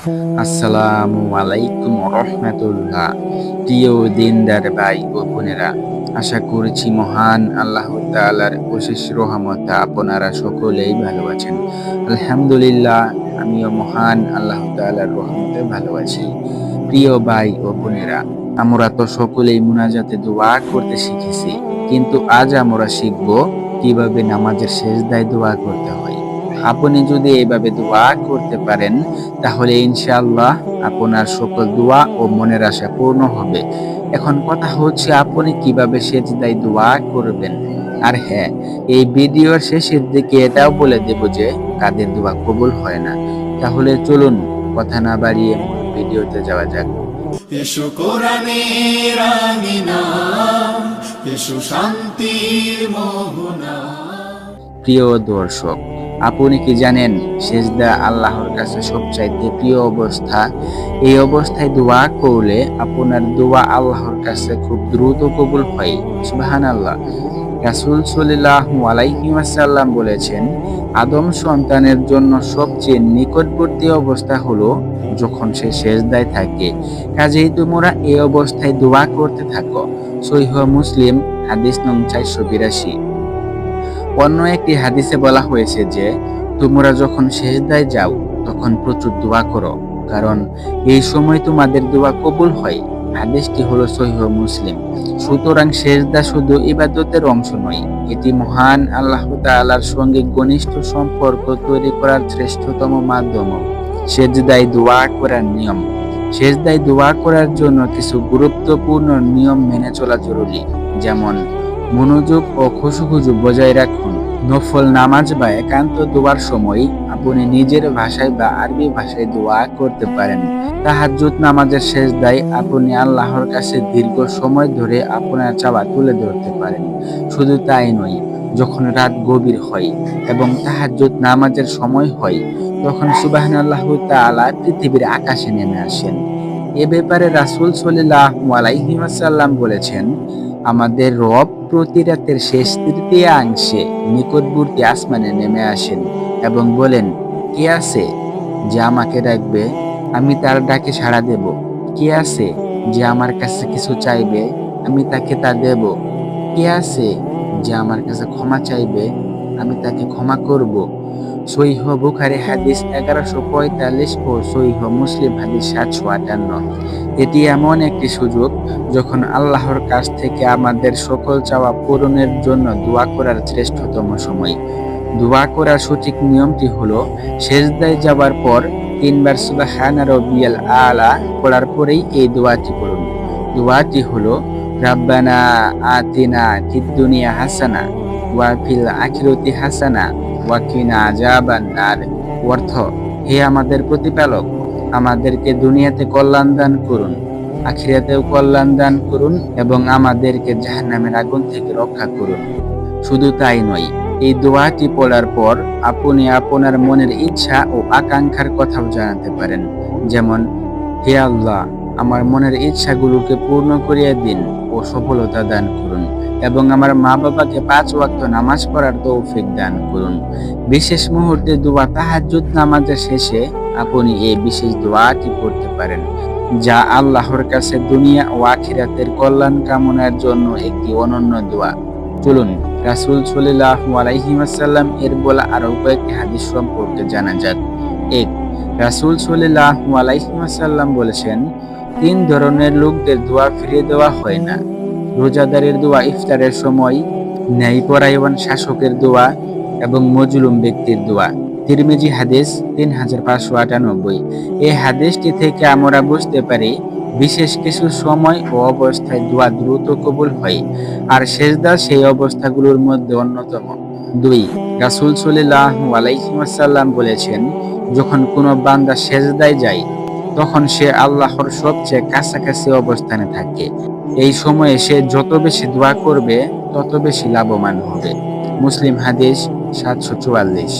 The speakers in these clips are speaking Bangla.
আসসালামু আলাইকুম রহমতুল্লাহ প্রিয় দিনদার ভাই ও বোনেরা, আশা করছি মহান আল্লাহ তাআলার অশেষ রহমত আপনারা সকলেই ভালো আছেন। আলহামদুলিল্লাহ, আমিও মহান আল্লাহ তাআলার রহমতে ভালো আছি। প্রিয় ভাই ও বোনেরা, আমরা তো সকলেই মুনাজাতে দোয়া করতে শিখেছি, কিন্তু আজ আমরা শিখব কীভাবে নামাজের শেষ দায় দোয়া করতে হয়। আপনি যদি এইভাবে দোয়া করতে পারেন তাহলে ইনশাআল্লাহ আপনার সকল দোয়া ও মনের আশা পূর্ণ হবে। এখন কথা হচ্ছে আপনি কীভাবে সেজদায় দোয়া করবেন? আর হ্যাঁ এই ভিডিওর শেষের দিকে এটাও বলে দেব যে কাদের দোয়া কবুল হয় না। তাহলে চলুন কথা না বাড়িয়ে মূল ভিডিওতে যাওয়া যাক। এসো কোরআনের আমিনা এসো শান্তির মোহনা। প্রিয় দর্শক আপনি কি জানেন, সেজদা আল্লাহর কাছে সবচাইতে প্রিয় অবস্থা? এই অবস্থায় দোয়া করলে আপনার দোয়া আল্লাহর কাছে খুব দ্রুত কবুল হয়। সুবাহান আল্লাহ রাসুল সাল্লাহ বলেছেন, আদম সন্তানের জন্য সবচেয়ে নিকটবর্তী অবস্থা হলো যখন সে সেজদায় থাকে। কাজেই তোমরা এই অবস্থায় দোয়া করতে থাকো। সহিহ মুসলিম, হাদিস নং চারশো বিরাশি। অন্য একটি হাদিসে বলা হয়েছে যে, তোমরা যখন সেজদায় যাও, তখন প্রচুর দোয়া করো, কারণ এই সময় তোমাদের দোয়া কবুল হয়। হাদিসটি হলো সহিহ মুসলিম। সুতরাং সেজদা শুধু ইবাদতের অংশ নয়, এটি মহান আল্লাহ তাআলার সঙ্গে ঘনিষ্ঠ সম্পর্ক তৈরি করার শ্রেষ্ঠতম মাধ্যম। সেজদায় দোয়া করার নিয়ম। সেজদায় দোয়া করার জন্য কিছু গুরুত্বপূর্ণ নিয়ম মেনে চলা জরুরি, যেমন মনোযোগ ও খুশুখুজু বজায় রাখুন। নফল নামাজ বা একান্ত দোয়ার সময় আপনি নিজের ভাষায় বা আরবি ভাষায় দোয়া করতে পারেন। তাহাজ্জুদ নামাজের শেষ দায় আপনি আল্লাহর কাছে দীর্ঘ সময় ধরে আপনার চাওয়া তুলে ধরতে পারেন। শুধু তাই নয়, যখন রাত গভীর হয় এবং তাহাজ্জুদ নামাজের সময় হয়, তখন সুবাহান আল্লাহ তাআলা পৃথিবীর আকাশে নেমে আসেন। এ ব্যাপারে রাসূল সাল্লাল্লাহু আলাইহি ওয়াসাল্লাম বলেছেন আমাদের রব প্রতি রাতের শেষ তৃতীয়াংশে নিকটবর্তী আসমানে নেমে আসেন এবং বলেন, কে আছে যে আমাকে ডাকবে? আমি তার ডাকে সাড়া দেব। কে আছে যে আমার কাছে কিছু চাইবে? আমি তাকে তা দেব। কে আছে যে আমার কাছে ক্ষমা চাইবে? আমি তাকে ক্ষমা করব। সহিহ বুখারি হাদিস এগারোশো পঁয়তাল্লিশ ও সহিহ মুসলিম হাদিস সাতশো আটান্ন। এটি এমন একটি সুযোগ যখন আল্লাহর কাছ থেকে আমাদের সকল চাওয়া পূরণের জন্য দোয়া করার শ্রেষ্ঠতম সময়। দোয়া করার সঠিক নিয়মটি হলো, সেজদায় যাবার পর তিনবার সুবাহানা রবিয়াল আলা পড়ার পরেই এই দোয়াটি পড়ুন। দোয়াটি হলো, রাব্বানা আতিনা ফিদ দুনিয়া হাসানা ওয়া ফিল আখিরাতি হাসানা ওয়া কিনা আযাবান নার। অর্থ, হে আমাদের প্রতিপালক, আমাদেরকে দুনিয়াতে কল্যাণ দান করুন, আখিরাতেও কল্যাণ দান করুন এবং আমাদেরকে জাহান্নামের আগুন থেকে রক্ষা করুন। শুধু তাই নয়, এই দোয়াটি পড়ার পর আপনি আপনার মনের ইচ্ছা ও আকাঙ্ক্ষার কথাও জানাতে পারেন। যেমন, হে আল্লাহ, আমার মনের ইচ্ছাগুলোকে পূর্ণ করিয়ে দিন। ও সফলতা দান করুন এবং আমার মা বাবাকে পাঁচ ওয়াক্ত নামাজ পড়ার তৌফিক দান করুন। বিশেষ মুহূর্তে দোয়া তাহাজ্জুদ নামাজের শেষে আপনি এই বিশেষ দোয়াটি পড়তে পারেন, যা আল্লাহর কাছে দুনিয়া ও আখিরাতের কল্যাণ কামনার জন্য একটি অনন্য দোয়া। চলুন, রাসূল সাল্লাল্লাহু আলাইহি ওয়াসাল্লাম এর বলা আরও কয়েকটি হাদিস সম্পর্কে জানা যাক। এক, রাসূল সাল্লাল্লাহু আলাইহি ওয়াসাল্লাম বলেছেন তিন ধরনের লোকদের দোয়া ফিরিয়ে দেওয়া হয় না। রোজাদারের দোয়া ইফতারের সময়, ন্যায়পরায়ণ শাসকের দোয়া এবং মজলুম ব্যক্তির দোয়া। তিরমিজি হাদিস তিন হাজার পাঁচশো আটানব্বই। এই হাদিসটি থেকে আমরা বুঝতে পারি, বিশেষ কিছু সময় ও অবস্থায় দোয়া দ্রুত কবুল হয় আর সেজদা সেই অবস্থাগুলোর মধ্যে অন্যতম। দুই, রাসুল সাল্লাহ আলাইহিমাসাল্লাম বলেছেন, যখন কোনো বান্দা সেজদায় যায় তখন সে আল্লাহর সবচেয়ে কাছাকাছি অবস্থানে থাকে। এই সময়ে সে যত বেশি দোয়া করবে, তত বেশি লাভবান হবে। মুসলিম হাদিস সাতশো চুয়াল্লিশ।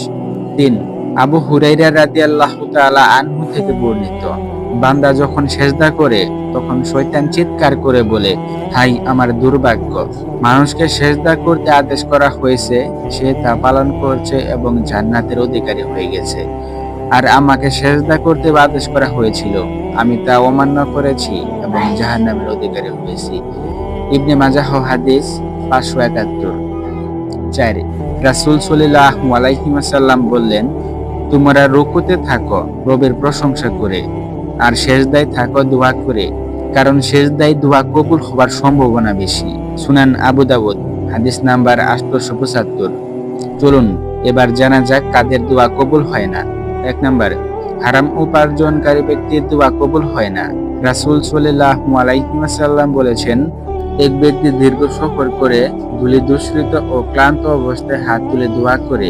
তিন, আবু হুরাইরা রাদি আল্লাহ তালা আনহু থেকে বর্ণিত। বান্দা যখন সেজদা করে, তখন শয়তান চিৎকার করে বলে, হাই আমার দুর্ভাগ্য। মানুষকে সেজদা করতে আদেশ করা হয়েছে, সে তা পালন করছে এবং জান্নাতের অধিকারী হয়ে গেছে। আর আমাকে সেজদা করতে আদেশ করা হয়েছিল। আমি তা অমান্য করেছি এবং জাহান্নামের অধিকারী হয়েছি। ইবনে মাজাহ হাদিস পাঁচশো একাত্তর। চার, রাসুল সলিল্লাহ বললেন, তোমরা রুকুতে থাকো, রবের প্রশংসা করে। আর শেষদায় থাকো, দোয়া করে। কারণ শেষদায় দোয়া কবুল হবার সম্ভাবনা বেশি। সুনান আবু দাউদ, হাদিস নাম্বার পঁচাত্তর। চলুন, এবার জানা যাক কাদের দোয়া কবুল হয় না। এক নাম্বার, হারাম উপার্জনকারী ব্যক্তির দোয়া কবুল হয় না। রাসুল সাল্লাহ আলাইহিমাসাল্লাম বলেছেন, এক ব্যক্তি দীর্ঘ সফর করে ধুলি দুষ্কৃত ও ক্লান্ত অবস্থায় হাত তুলে দোয়া করে,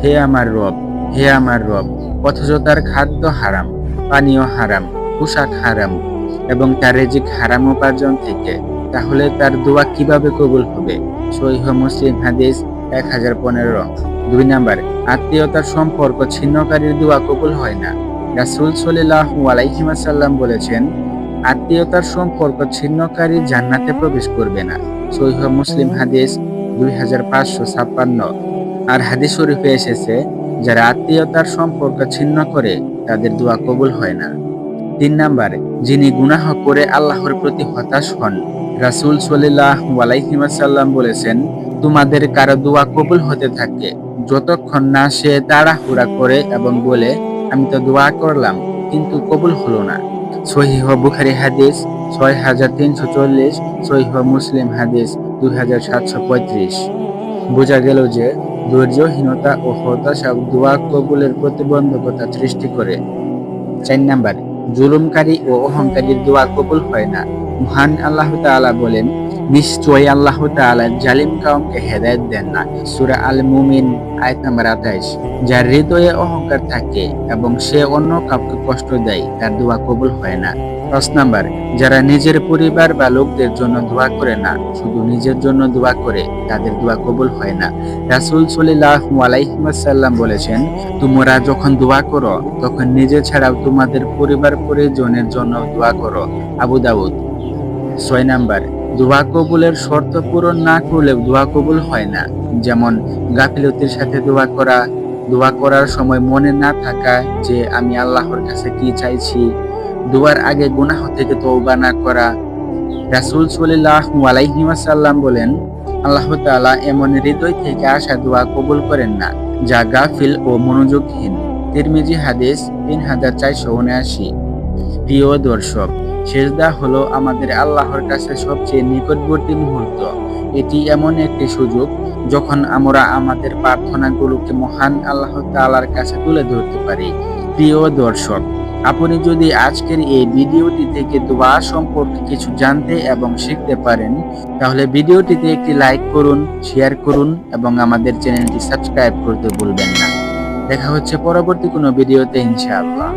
হে আমার রব, হে আমার রব, অথচ তার খাদ্য হারাম, পানীয় হারাম, পোশাক হারাম এবং তার রেজিক হারাম উপার্জন থেকে, তাহলে তার দোয়া কীভাবে কবুল হবে? সহিহ মুসলিম হাদিস এক হাজার পনেরো। দুই নাম্বার আত্মীয়তার সম্পর্ক ছিন্নকারীর দোয়া কবুল হয় না। রাসুল সাল্লাহ আলাইহিমাসাল্লাম বলেছেন, আত্মীয়তার সম্পর্ক ছিন্নকারী জান্নাতে প্রবেশ করবে না। সহিহ মুসলিম হাদিস দুই হাজার পাঁচশো ছাপ্পান্ন। আর হাদিস শরীফে এসেছে, যারা আত্মীয়তার সম্পর্ক ছিন্ন করে, তাদের দোয়া কবুল হয় না। তিন নাম্বার, যিনি গুনাহ করে আল্লাহর প্রতি হতাশ হন। রাসুল সাল্লাহ আলাইহিমাসাল্লাম বলেছেন, তোমাদের কারও দোয়া কবুল হতে থাকে যতক্ষণ না সে তাড়াহুড়া করে এবং বলে, আমি তো দোয়া করলাম, কিন্তু কবুল হলো না। সহিহ বুখারি হাদিস ছয় হাজার তিনশো চল্লিশ, সহিহ মুসলিম হাদিস দুই হাজার সাতশো পঁয়ত্রিশ। বোঝা গেল যে ধৈর্যহীনতা ও হতাশা দোয়া কবুলের প্রতিবন্ধকতা সৃষ্টি করে। চার নাম্বার, জুলুমকারী ও অহংকারীর দোয়া কবুল হয় না। মহান আল্লাহ তাআলা বলেন নিশ্চয়ই আল্লাহ জালিম কাউমকে হেদায়েত দেন না। সূরা আল মুমিন আয়াত নাম্বার 28 যার হৃদয়ে অহংকার থাকে এবং সে অন্য কাউকে কষ্ট দেয়, তার দোয়া কবুল হয় না। পাঁচ নাম্বার, যারা নিজের পরিবার বা লোকদের জন্য দোয়া করে না, শুধু নিজের জন্য দোয়া করে, তাদের দোয়া কবুল হয় না। রাসূল সাল্লাল্লাহু আলাইহি ওয়াসাল্লাম বলেছেন, তোমরা যখন দোয়া করো, তখন নিজে ছাড়াও তোমাদের পরিবার পরিজনের জন্য দোয়া করো। আবু দাউদ। ছয় নাম্বার দোয়া কবুলের শর্ত পূরণ না করলে দোয়া কবুল হয় না। যেমন গাফিলতির সাথে দোয়া করা, দোয়া করার সময় মনে না থাকা যে আমি আল্লাহর কাছে কি চাইছি, দোয়ার আগে গুনাহ থেকে তওবা না করা। রাসূল সাল্লাল্লাহু আলাইহি ওয়াসাল্লাম বলেন, আল্লাহ তাআলা এমন হৃদয় থেকে আসা দোয়া কবুল করেন না, যা গাফিল ও মনোযোগহীন। তিরমিজি হাদিস তিন হাজার চারশো উনআশি। প্রিয় দর্শক সেজদা হলো আমাদের আল্লাহর কাছে সবচেয়ে নিকটবর্তী মুহূর্ত। এটি এমন একটি সুযোগ যখন আমরা আমাদের প্রার্থনাগুলোকে মহান আল্লাহ তাআলার কাছে তুলে ধরতে পারি। প্রিয় দর্শক, আপনি যদি আজকের এই ভিডিওটি থেকে দোয়া সম্পর্কে কিছু জানতে এবং শিখতে পারেন, তাহলে ভিডিওটিতে একটি লাইক করুন, শেয়ার করুন এবং আমাদের চ্যানেলটি সাবস্ক্রাইব করতে ভুলবেন না। দেখা হচ্ছে পরবর্তী কোনো ভিডিওতে ইনশাআল্লাহ।